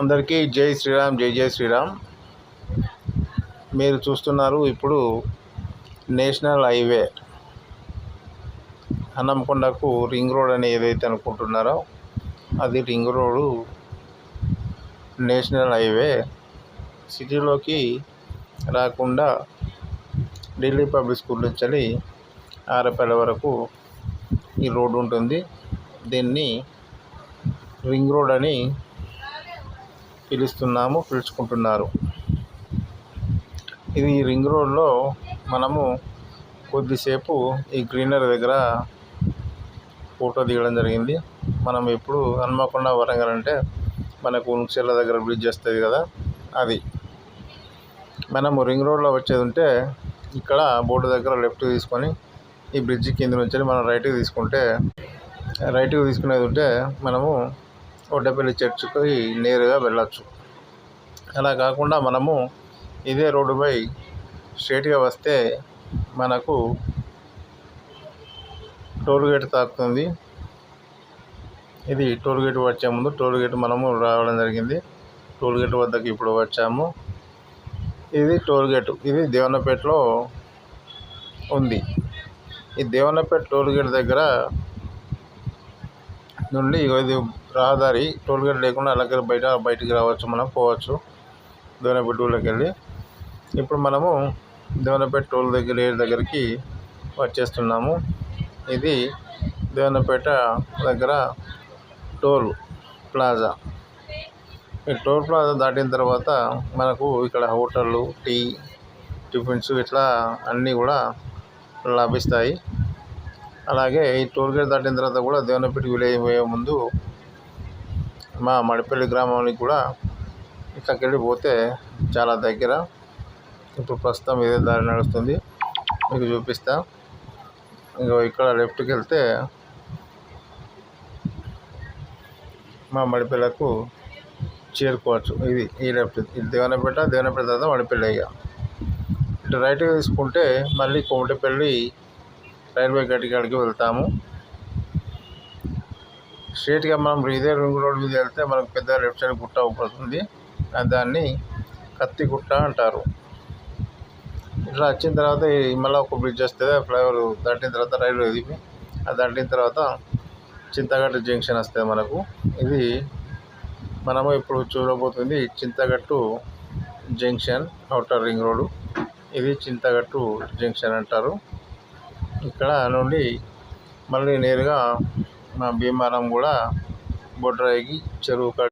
అందరికీ జై శ్రీరామ్ జై జై శ్రీరామ్. మీరు చూస్తున్నారు ఇప్పుడు నేషనల్ హైవే. అన్నంకొండకు రింగ్ రోడ్ అని ఏదైతే అనుకుంటున్నారో అది రింగ్ రోడ్ నేషనల్ హైవే. సిటీలోకి రాకుండా ఢిల్లీ పబ్లిక్ స్కూల్ నుంచి ఆరపల్లి వరకు ఈ రోడ్డు ఉంటుంది. దీన్ని రింగ్ రోడ్ అని పిలుస్తున్నాము పిలుచుకుంటున్నారు. ఇది రింగ్ రోడ్లో మనము కొద్దిసేపు ఈ గ్రీనరీ దగ్గర ఫోటో దిగడం జరిగింది. మనం ఎప్పుడు హన్మకొండ వరంగల్ అంటే మనకు ఉన్చెల్ల దగ్గర బ్రిడ్జ్ వస్తుంది కదా అది. మనము రింగ్ రోడ్లో వచ్చేది ఉంటే ఇక్కడ బోర్డు దగ్గర లెఫ్ట్ తీసుకొని ఈ బ్రిడ్జి కింద నుంచి మనం రైట్కి తీసుకుంటే రైట్కి తీసుకునేది ఉంటే మనము ఒడ్డపల్లి చర్చికి నేరుగా వెళ్ళచ్చు. అలా కాకుండా మనము ఇదే రోడ్డుపై స్ట్రేట్గా వస్తే మనకు టోల్గేట్ తాకుతుంది. ఇది టోల్గేట్ వచ్చే ముందు టోల్గేట్ మనము రావడం జరిగింది. టోల్గేట్ వద్దకు ఇప్పుడు వచ్చాము. ఇది టోల్గేట్ ఇది దేవన్నపేటలో ఉంది. ఈ దేవన్నపేట టోల్గేట్ దగ్గర నుండి ఇది రహదారి టోల్ గేట్ లేకుండా అలాగే బయట బయటికి రావచ్చు మనం పోవచ్చు. దేవనపేట ఊళ్ళోకి వెళ్ళి. ఇప్పుడు మనము దేవనపేట టోల్ దగ్గర దగ్గరికి వచ్చేస్తున్నాము. ఇది దేవనపేట దగ్గర టోల్ ప్లాజా. ఈ టోల్ ప్లాజా దాటిన తర్వాత మనకు ఇక్కడ హోటళ్ళు టీ టిఫిన్స్ ఇట్లా అన్నీ కూడా లభిస్తాయి. అలాగే ఈ టోల్గేట్ దాటిన తర్వాత కూడా దేవనపేట విలేజ్ పోయే ముందు మా మడిపల్లి గ్రామానికి కూడా ఇక్కడికి వెళ్ళి పోతే చాలా దగ్గర. ఇప్పుడు ప్రస్తుతం ఇదే దారి నడుస్తుంది. మీకు చూపిస్తా. ఇంకా ఇక్కడ లెఫ్ట్కి వెళ్తే మా మడిపల్లకు చేరుకోవచ్చు. ఇది ఈ లెఫ్ట్ ఇది దేవనపేట దేవనపేట తర్వాత మడిపల్లి ఇక ఇటు రైట్గా తీసుకుంటే మళ్ళీ కోమటిపల్లి రైల్వే గేట్ కాడికి వెళ్తాము. స్ట్రేట్గా మనం ఇదే రింగ్ రోడ్ మీద వెళ్తే మనకు పెద్ద లెఫ్ట్ సైడ్ గుట్ట అవుతుంది. దాన్ని కత్తి గుట్ట అంటారు. ఇట్లా వచ్చిన తర్వాత మళ్ళీ ఒక బ్రిడ్జ్ వస్తుంది ఫ్లైఓవర్ దాటిన తర్వాత రైల్వే దిగి అది దాటిన తర్వాత చింతగట్టు జంక్షన్ వస్తుంది మనకు. ఇది మనము ఇప్పుడు చూడబోతుంది Chintagattu junction outer ring road ఇది చింతగట్టు జంక్షన్ అంటారు. ఇక్కడ నుండి మళ్ళీ నేరుగా మా భీమారం కూడా బొడ్రాయికి చెరువు కాడ